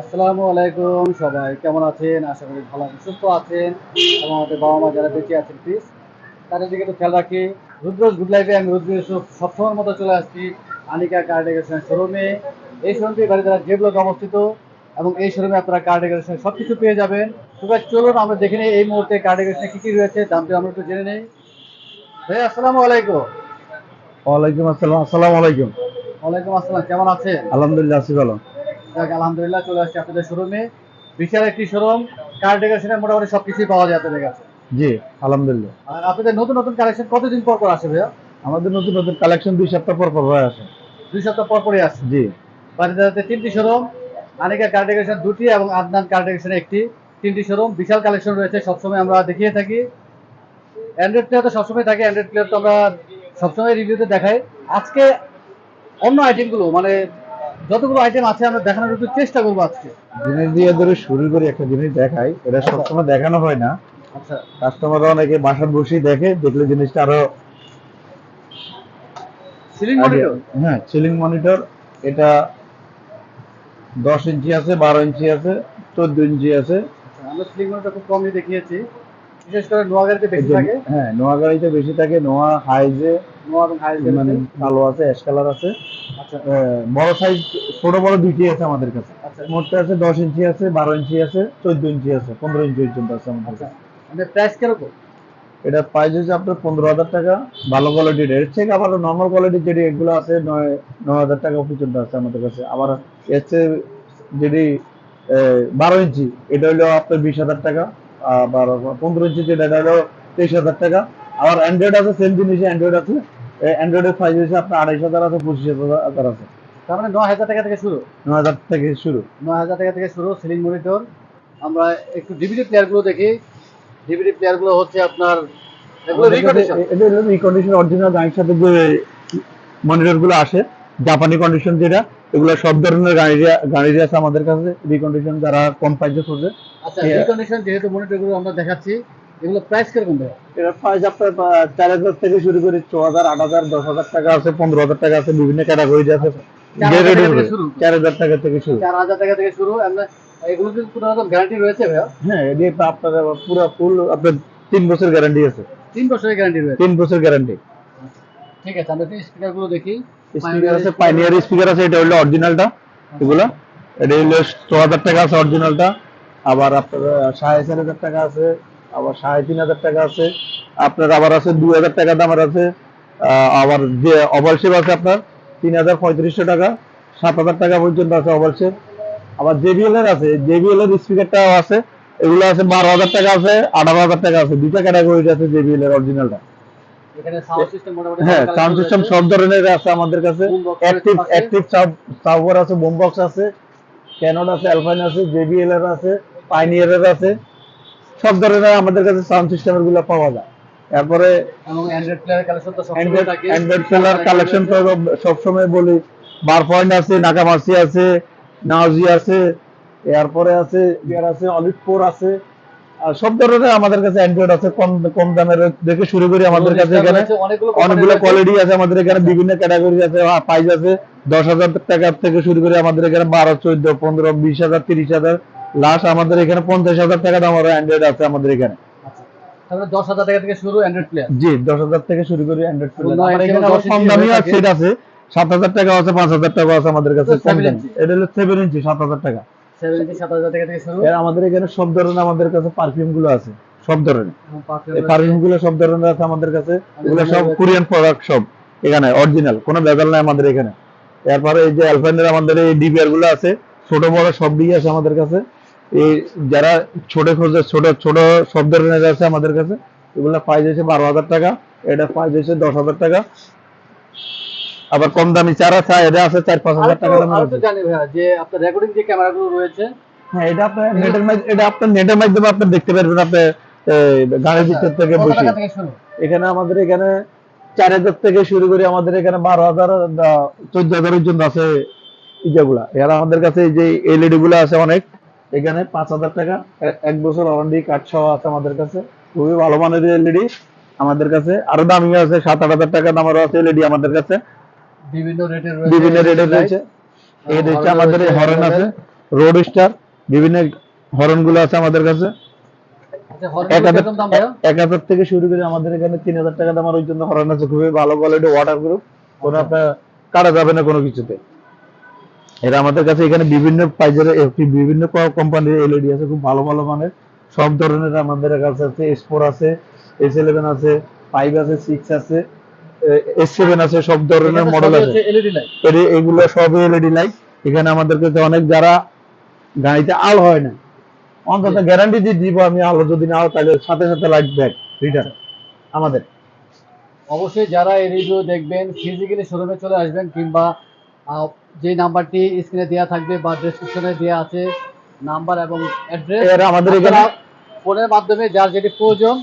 আসসালামু আলাইকুম সবাই কেমন আছেন? আশা করি ভালো আছেন সুস্থ আছেন। এবং আমাদের বাবা মা যারা বেঁচে আছেন প্লিজ তাদের দিকে একটু খেয়াল রাখি। রুদ্রজ গুড লাইফে আমি রুদ্র ইউসুফ সবসময়ের মতো চলে আসছি আনিকা কার ডেকোরেশন শোরুমে এই শোরুমটি বাড়িতে যে ব্লক অবস্থিত এবং এই শোরুমে আপনারা কার ডেকোরেশন সব কিছু পেয়ে যাবেন। তো ভাই চলুন আমরা দেখে নিই এই মুহূর্তে কার ডেকোরেশনে কী কী রয়েছে দামটি আমরা একটু জেনে নেই। ভাই আসসালামু আলাইকুম। ওয়ালাইকুম আসসালাম আসসালামু আলাইকুম। ওয়ালাইকুম আসসালাম কেমন আছেন? আলহামদুলিল্লাহ আছি ভালো। যাক, আলহামদুলিল্লাহ চলে আসছি আপনাদের শোরুমে বিশাল একটি শোরুম কার ডেকোরেশনের মোটামুটি সব কিছুই পাওয়া যায় আপনাদের কাছে। জি আলহামদুলিল্লাহ। আর আপনাদের নতুন নতুন কালেকশন কতদিন পর পর আসে ভাইয়া? আমাদের নতুন নতুন কালেকশন দুই সপ্তাহ পর পর হয়ে আসে। দুই সপ্তাহ পর পরই আসে। জি। বাড়িতে তিনটি শোরুম আনিকা কার ডেকোরেশন দুটি এবং আদনান কার ডেকোরেশন একটি। তিনটি শোরুম বিশাল কালেকশন রয়েছে সবসময় আমরা দেখিয়ে থাকি। অ্যান্ড্রয়েড প্লেয়ার তো সবসময় থাকে অ্যান্ড্রয়েড প্লেয়ার তো আমরা সবসময় রিভিউতে দেখাই। আজকে অন্য আইটেমগুলো মানে যতগুলো আইটেম আছে আমরা দেখানোর একটু চেষ্টা করব আজকে। জিনিস দিয়ে ধরে শুরু করে একটা জিনিস দেখাই। এটা সবসময় দেখানো হয় না। আচ্ছা। কাস্টমাররা অনেকে বাসার দেখে দেখলে জিনিসটা আরও সিলিং মনিটর হ্যাঁ সিলিং মনিটর এটা দশ ইঞ্চি আছে বারো ইঞ্চি আছে চোদ্দ ইঞ্চি আছে। আচ্ছা, আমরা সিলিং মনিটর খুব কমই দেখিয়েছি। বিশেষ করে নোয়াগাড়িতে বেশি থাকে? হ্যাঁ নোয়া গাড়িতে বেশি থাকে নোয়া হাইজে নোয়া এবং হাই মানে কালো আছে অ্যাশ কালার আছে। আচ্ছা। বড় সাইজ ছোট বড় দুইটি আছে আমাদের কাছে। আচ্ছা। মোটটা আছে দশ ইঞ্চি আছে বারো ইঞ্চি আছে চোদ্দ ইঞ্চি আছে পনেরো ইঞ্চি পর্যন্ত আছে আমাদের আচ্ছা। কাছে। মানে প্রাইস কীরকম? এটা প্রাইস হচ্ছে আপনার পনেরো হাজার টাকা ভালো কোয়ালিটির এর থেকে আবার নর্মাল কোয়ালিটির যেটি এগুলো আছে নয় নয় হাজার টাকা পর্যন্ত আছে আমাদের কাছে। আবার এর চেয়ে যেটি বারো ইঞ্চি এটা হলো আপনার বিশ হাজার টাকা। আবার পনেরো ইঞ্চি যেটা এটা হলো তেইশ হাজার টাকা। আবার অ্যান্ড্রয়েড আছে সেম জিনিসে অ্যান্ড্রয়েড আছে। অ্যান্ড্রয়েডের প্রাইস হচ্ছে আপনার আড়াইশ হাজার আছে পঁচিশ হাজার আছে। তার মানে নয় হাজার টাকা থেকে শুরু। নয় হাজার থেকে শুরু। নয় হাজার টাকা থেকে শুরু সিলিং মনিটর আমরা একটু ডিভিডি প্লেয়ারগুলো দেখি। ডিভিডি প্লেয়ারগুলো হচ্ছে আপনার এগুলো রিকন্ডিশন রিকন্ডিশন অরিজিনাল গাড়ির সাথে যে মনিটরগুলো আসে জাপানি কন্ডিশন যেটা এগুলো সব ধরনের গাড়ি আছে আমাদের কাছে রিকন্ডিশন যারা কম প্রাইসে করছে আচ্ছা রিকন্ডিশন যেহেতু মনিটরগুলো আমরা দেখাচ্ছি এগুলো প্রাইস কীরকম এটা প্রাইস আপনার চার হাজার থেকে শুরু করে ছ হাজার আট হাজার দশ হাজার টাকা আছে পনেরো হাজার টাকা আছে বিভিন্ন ক্যাটাগরি আছে। চার হাজার টাকা থেকে শুরু। চার হাজার টাকা থেকে শুরু। এগুলো রকম গ্যারান্টি রয়েছে ভাইয়া? হ্যাঁ এটি আপনার পুরো ফুল আপনার তিন বছর গ্যারান্টি আছে। তিন বছরের গ্যারান্টি রয়েছে। তিন বছর গ্যারান্টি ঠিক আছে আমরা স্পিকারগুলো দেখি। স্পিকার আছে পাইনিয়ার স্পিকার আছে এটা হলো অরিজিনালটা এগুলো। এটা হলো ছ হাজার টাকা আছে অরিজিনালটা আবার আপনার সাড়ে চার হাজার টাকা আছে আবার সাড়ে তিন হাজার টাকা আছে। আপনার আবার আছে দুই হাজার টাকা দামের আছে। আবার যে ওভারশেপ আছে আপনার তিন হাজার পঁয়ত্রিশশো টাকা সাত হাজার টাকা পর্যন্ত আছে ওভারশেপ আবার জেবিএল এর আছে জেবিএল এর স্পিকারটাও আছে। এগুলো আছে বারো হাজার টাকা আছে আঠারো হাজার টাকা আছে। দুইটা ক্যাটাগরি আছে জেবিএল এর অরিজিনালটা এখানে সাউন্ড সিস্টেম মোটামুটি হ্যাঁ সাউন্ড সিস্টেম সব ধরনের আছে আমাদের কাছে। অ্যাক্টিভ আছে। অ্যাক্টিভ সাউন্ড আছে আছে ক্যানন আছে অ্যালফাইন আছে জেবিএল এর আছে পাইনিয়ার এর আছে। সব ধরনের আমাদের কাছে সাউন্ড সিস্টেমেরগুলো পাওয়া যায়। তারপরে অ্যান্ড্রয়েড প্লেয়ার কালেকশন তো সবসময় বলি। বার পয়েন্ট আছে নাকামাসি আছে নাওজি আছে এরপরে আছে বিয়ার আছে অলিভ ফোর আছে। সব ধরনের আমাদের কাছে অ্যান্ড্রয়েড আছে কম কম দামের থেকে শুরু করে আমাদের কাছে এখানে। অনেকগুলো। কোয়ালিটি আছে। আমাদের এখানে বিভিন্ন ক্যাটাগরি আছে প্রাইস আছে। দশ হাজার টাকা থেকে শুরু করে আমাদের এখানে বারো চোদ্দ পনেরো বিশ হাজার তিরিশ হাজার। লাস্ট আমাদের এখানে পঞ্চাশ হাজার টাকা দাম অ্যান্ড্রয়েড আছে আমাদের এখানে। আচ্ছা। দশ হাজার টাকা থেকে শুরু অ্যান্ড্রয়েড প্লেয়ার জি দশ হাজার থেকে শুরু করে অ্যান্ড্রয়েড এখানে কম দামি আছে সেট আছে। সাত হাজার টাকা আছে পাঁচ হাজার টাকা আছে আমাদের কাছে। এটা হলো সেভেন ইঞ্চি সাত হাজার টাকা। আমাদের এখানে সব ধরনের আমাদের কাছে পারফিউমগুলো আছে সব ধরনের। পারফিউমগুলো সব ধরনের আছে আমাদের কাছে। এগুলো সব কোরিয়ান প্রোডাক্ট সব এখানে অরিজিনাল কোনো ভেজাল নাই আমাদের এখানে। এরপরে এই যে অ্যালফাইনের আমাদের এই ডিবিআরগুলো আছে ছোট বড় সব দিকে আছে আমাদের কাছে। এই যারা ছোট খোঁজে ছোট ছোট সব ধরনের আছে আমাদের কাছে। এগুলো প্রাইস হচ্ছে বারো হাজার টাকা এটা প্রাইস হচ্ছে দশ হাজার টাকা। আবার কম দামি চারা চাই এটা আছে চার পাঁচ হাজার টাকা দামের। জানি ভাইয়া যে আপনার রেকর্ডিং যে ক্যামেরাগুলো রয়েছে। হ্যাঁ এটা আপনার নেটের মাধ্যমে এটা আপনার নেটের মাধ্যমে আপনি দেখতে পারবেন আপনি গাড়ির ভিতর থেকে বসে। এখানে আমাদের এখানে চার হাজার থেকে শুরু করে আমাদের এখানে বারো হাজার চোদ্দ হাজার পর্যন্ত আছে ইজাগুলা। এরা আমাদের কাছে এই যে এলইডি গুলো আছে অনেক এখানে পাঁচ হাজার টাকা এক বছর ওয়ারেন্টি কার্ড সহ আছে আমাদের কাছে। খুবই ভালো মানের এলইডি আমাদের কাছে। আরও দামি আছে সাত আট হাজার টাকা দামেরও আছে এলইডি আমাদের কাছে। বিভিন্ন রেটের রয়েছে বিভিন্ন রেটের রয়েছে। এই হচ্ছে আমাদের হরেন আছে রোড স্টার বিভিন্ন হরনগুলো আছে আমাদের কাছে। আচ্ছা এক হাজার দাম থেকে শুরু করে আমাদের এখানে তিন হাজার টাকা দামের ওই জন্য হরন আছে খুবই ভালো কোয়ালিটি ওয়াটার গ্রুপ কোনো আচ্ছা। আপনার কাটা যাবে না কোনো কিছুতে। এরা আমাদের কাছে এখানে বিভিন্ন প্রাইজের বিভিন্ন কোম্পানির এলইডি আছে খুব ভালো ভালো মানের। সব ধরনের আমাদের কাছে আছে এস ফোর আছে এস ইলেভেন আছে ফাইভ আছে সিক্স আছে। এস সেভেন আছে সব ধরনের মডেল আছে। এলইডি এগুলো সব এলইডি লাইট এখানে আমাদের কাছে অনেক যারা গাড়িতে আলো হয় না অন্তত গ্যারান্টি দিয়ে দিব আমি আলো যদি না হয় তাহলে সাথে সাথে লাইট ব্যাক রিটার্ন আমাদের। অবশ্যই যারা এই রিভিউ দেখবেন ফিজিক্যালি শোরুমে চলে আসবেন কিংবা যে নাম্বারটি স্ক্রিনে দেওয়া থাকবে বা ডেসক্রিপশনে দেওয়া আছে নাম্বার এবং অ্যাড্রেস আমাদের এখানে ফোনের মাধ্যমে যার যেটি প্রয়োজন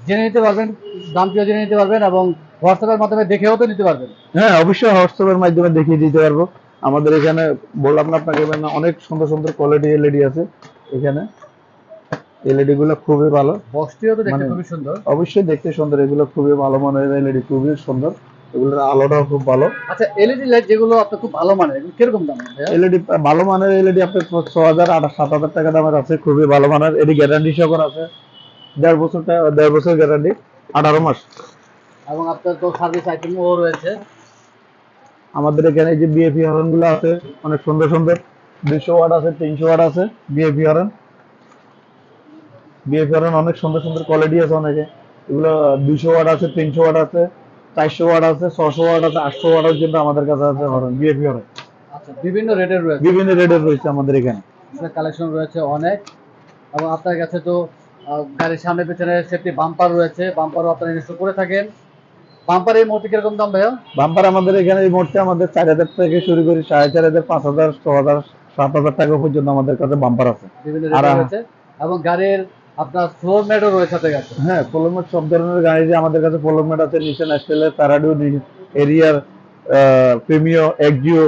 জেনে নিতে পারবেন দামটিও জেনে নিতে পারবেন এবং হোয়াটসঅ্যাপের মাধ্যমে দেখেও তো নিতে পারবেন। হ্যাঁ অবশ্যই হোয়াটসঅ্যাপের মাধ্যমে দেখিয়ে দিতে পারব। আমাদের এখানে বললাম না আপনাকে অনেক সুন্দর সুন্দর কোয়ালিটি এলইডি আছে এখানে। এলইডি গুলো খুবই ভালো। বক্সটিও তো দেখতে মানে- খুবই সুন্দর। অবশ্যই দেখতে সুন্দর এগুলো খুবই ভালো মানের এলইডি খুবই সুন্দর। এগুলোর আলোটাও খুব ভালো। আচ্ছা এলইডি লাইট যেগুলো আপনার খুব ভালো মানের এগুলো কীরকম দাম এলইডি ভালো মানের এলইডি আপনার ছ হাজার আট সাত হাজার টাকা দামের আছে খুবই ভালো মানের। এটি গ্যারান্টি সহকার আছে। দেড় বছর দেড় বছর গ্যারান্টি আঠারো মাস। এবং আপনার তো সার্ভিস আইটেমও রয়েছে। আমাদের এখানে যে বিএপি হরনগুলো আছে অনেক সুন্দর সুন্দর। দুইশো ওয়াট আছে তিনশো ওয়াট আছে বিএপি হরন বিএপি হরন অনেক সুন্দর সুন্দর কোয়ালিটি আছে অনেকে। এগুলো দুইশো ওয়াট আছে তিনশো ওয়াট আছে চারশো ওয়াট আছে ছশো ওয়াট আছে আটশো ওয়াটের জন্য আমাদের কাছে আছে হরন বিএপি হরন আচ্ছা বিভিন্ন রেটের রয়েছে। বিভিন্ন রেটের রয়েছে আমাদের এখানে। কালেকশন রয়েছে অনেক। এবং আপনার কাছে তো গাড়ির সামনে পেছনে সেফটি বাম্পার রয়েছে। বাম্পারও আপনারা ইনস্টল করে থাকেন। বাম্পার এই মুহূর্তে কীরকম দাম ভাইয়া? বাম্পার আমাদের এখানে এই মুহূর্তে আমাদের চার হাজার থেকে শুরু করি সাড়ে চার হাজার পাঁচ হাজার ছ হাজার সাত হাজার টাকা পর্যন্ত আমাদের কাছে বাম্পার আছে। বিভিন্ন আর, রেটের আহ, রয়েছে। এবং গাড়ির আপনার ফ্লোর রয়েছে আপনার কাছে হ্যাঁ পোলোমেট সব ধরনের গাড়ি যে আমাদের কাছে পোলোমেট আছে নিশান এক্সেলের প্যারাডু এরিয়ার প্রিমিও এক্সিও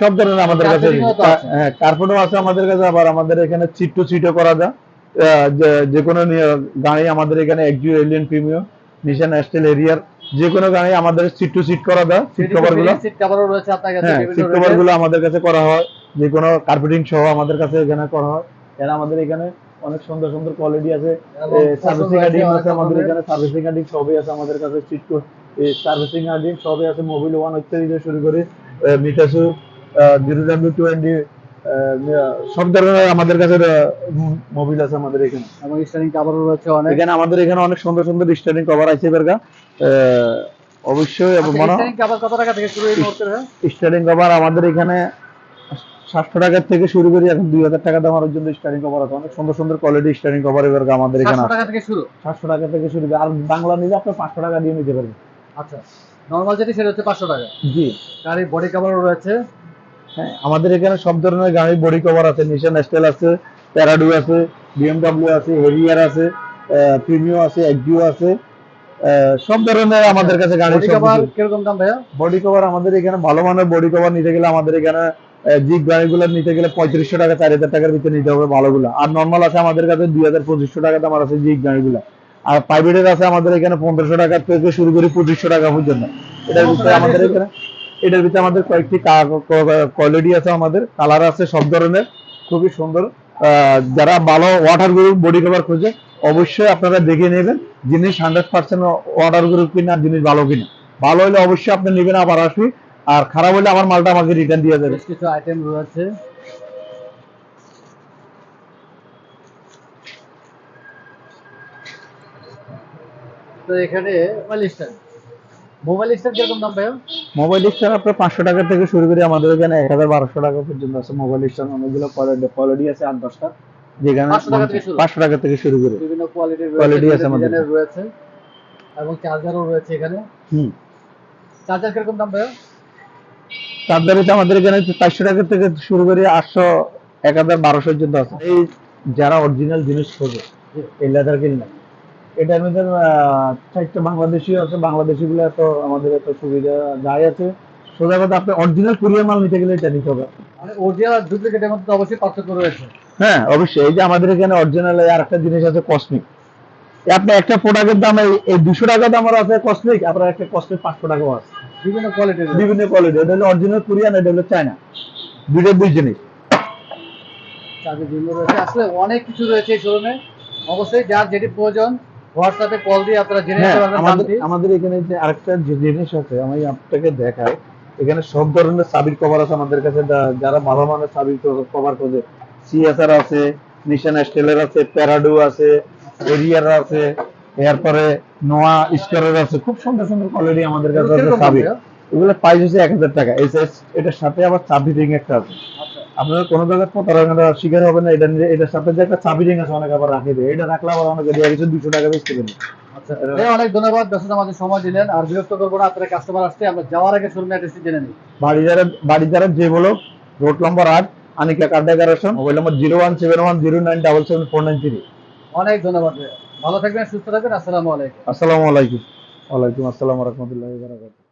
সব ধরনের আমাদের কাছে। হ্যাঁ কার্পেটও আছে আমাদের কাছে আবার আমাদের এখানে সিট টু করা যায়। যে- কোনো গাড়ি আমাদের এখানে এক্সিও এলিয়ন প্রিমিও নিশান এক্সেল এরিয়ার যে কোনো গাড়ি আমাদের সিট টু সিট করা যায় সিট কভারগুলো। সিট কভারও রয়েছে আপনার কাছে হ্যাঁ বিভিন্ন সিট কভারগুলো আমাদের কাছে করা হয় যে কোনো কার্পেটিং সহ আমাদের কাছে এখানে করা হয়। এরা আমাদের এখানে অনেক সুন্দর সুন্দর কোয়ালিটি আছে সার্ভিসিং রয়েছে আছে আমাদের এখানে সার্ভিসিং আডিং সবই আছে আমাদের কাছে সিট সার্ভিসিং আডিং সবই আছে মোবিল ওয়ান ইত্যাদি দিয়ে শুরু করে মিটাসু জিরো ডাব্লিউ টোয়েন্টি সব ধরনের আমাদের কাছে মোবিল আছে আমাদের এখানে। এবং স্টারিং কভারও রয়েছে অনেক। এখানে আমাদের এখানে অনেক সুন্দর সুন্দর স্টারিং কভার আছে বেরগা অবশ্যই এবং মনে স্টারিং কভার কত টাকা থেকে শুরু স্টারিং কভার আমাদের এখানে সাতশো টাকা থেকে শুরু করি এখন দুই হাজার টাকা দামের জন্য স্টারিং কভার আছে। অনেক সুন্দর সুন্দর কোয়ালিটি স্টারিং কভার এবার আমাদের এখানে 700 টাকা থেকে শুরু? সাতশো টাকা থেকে শুরু করে। আর বাংলা নিলে আপনি পাঁচশো টাকা দিয়ে নিতে পারবেন। আচ্ছা নর্মাল যেটি সেটা হচ্ছে পাঁচশো টাকা। জি। গাড়ির বডি কভারও রয়েছে। হ্যাঁ। আমাদের এখানে সব ধরনের গাড়ি বডি কভার আছে নিশান স্টাইল আছে প্যারাডু আছে বিএমডব্লিউ আছে হেরিয়ার আছে প্রিমিও আছে এক্সিও আছে সব ধরনের আমাদের কাছে গাড়ি কভার কীরকম দাম ভাইয়া? বডি কভার আমাদের এখানে ভালো মানের বডি কভার নিতে গেলে আমাদের এখানে জিপ গাড়িগুলো নিতে গেলে পঁয়ত্রিশশো টাকা চার হাজার টাকার ভিতরে নিতে হবে ভালোগুলো। আর নর্মাল আছে আমাদের কাছে দুই হাজার পঁচিশশো টাকা দাম আছে জিপ গাড়িগুলো। আর প্রাইভেটের আছে আমাদের এখানে পনেরোশো টাকা থেকে শুরু করে পঁচিশশো টাকা পর্যন্ত। এটার ভিতরে আমাদের এখানে এটার ভিতরে আমাদের কয়েকটি কোয়ালিটি আছে আমাদের কালার আছে সব ধরনের খুবই সুন্দর। আহ, যারা ভালো ওয়াটার গ্রুপ বডি কভার খুঁজে অবশ্যই আপনারা দেখে নেবেন জিনিস হান্ড্রেড পার্সেন্ট ওয়াটার গ্রুপ কিনা আর জিনিস ভালো কিনা। ভালো হলে অবশ্যই আপনি নেবেন আবার আসবি আর খারাপ হলে আমার মালটা আমাকে রিটার্ন দিয়ে দেবে। কিছু আইটেম রয়েছে। তো এখানে স্ট্যান্ড মোবাইল কীরকম দাম আপনার পাঁচশো টাকা থেকে শুরু করে আমাদের এখানে এক হাজার বারোশো টাকা পর্যন্ত আছে মোবাইল অনেকগুলো কোয়ালিটি আছে আট দশটা। যেখানে 500 টাকা থেকে শুরু? পাঁচশো টাকা থেকে শুরু করে। বিভিন্ন কোয়ালিটির Quality আছে আমাদের। রয়েছে এবং চার্জারও রয়েছে এখানে। হুম। চার্জার কীরকম দাম চার্জারিতে আমাদের এখানে চারশো টাকা থেকে শুরু করে আটশো এক হাজার বারোশো পর্যন্ত আছে। এই যারা অরিজিনাল জিনিস খোঁজে এই লেদার কিনলে এটার মধ্যে চারটে বাংলাদেশি আছে বাংলাদেশি গুলো এত আমাদের এত সুবিধা যাই আছে। সোজা কথা আপনি অরিজিনাল কুরিয়ার মাল নিতে গেলে এটা নিতে হবে। মানে অরিজিনাল আর ডুপ্লিকেটের মধ্যে অবশ্যই পার্থক্য রয়েছে। হ্যাঁ অবশ্যই এই যে আমাদের এখানে অরিজিনাল আর একটা জিনিস আছে কসমিক আপনি একটা প্রোডাক্টের দাম এই- দুশো টাকা দামের আছে কসমিক আপনার একটা কসমিক পাঁচশো টাকাও আছে। বিভিন্ন কোয়ালিটির বিভিন্ন কোয়ালিটি এটা হলো অরিজিনাল কোরিয়ান এটা হলো চায়না দুইটা দুই জিনিস। আসলে অনেক কিছু রয়েছে এই শোরুমে অবশ্যই যার যেটি প্রয়োজন হোয়াটসঅ্যাপে কল দিয়ে আপনারা জেনে হ্যাঁ নিতে পারবেন আমাদের এখানে যে আরেকটা জিনিস আছে আমি আপনাকে দেখাই। এখানে সব ধরনের চাবির কভার আছে আমাদের কাছে। যারা ভালো মানের চাবির কভার খোঁজে সিএসআর আছে নিশান স্টেলের আছে প্যারাডু আছে এরিয়ার আছে এরপরে নোয়া স্টারের আছে। খুব সুন্দর সুন্দর কোয়ালিটি আমাদের কাছে আছে চাবি এগুলো প্রাইস হচ্ছে এক হাজার টাকা। এই এটার সাথে আবার চাবি রিং একটা আছে। আচ্ছা। আপনারা কোনো জায়গায় প্রতারণার শিকার হবে না এটা নিয়ে- এটার সাথে যে একটা চাবি রিং আছে অনেক আবার রাখে দেয়। এটা রাখলে আবার অনেকে দিয়ে কিছু দুশো টাকা বেচতে পারে আচ্ছা অনেক ধন্যবাদ। ব্যস্ততা আমাদের সময় দিলেন। আর বিরক্ত করব না আপনারা কাস্টমার আসছে আমরা যাওয়ার আগে শোরুমে অ্যাড্রেসটি জেনে নিই। বাড়ি যারা বাড়ি যারা যে বলো রোড নম্বর আট Anika car decoration mobile number zero one seven one zero nine double seven four nine three অনেক ধন্যবাদ ভালো থাকবেন সুস্থ থাকবেন। আসসালামু আলাইকুম। আসসালামু আলাইকুম। ওয়ালাইকুম আসসালাম রহমতুল্লাহ বারাকাতুহু।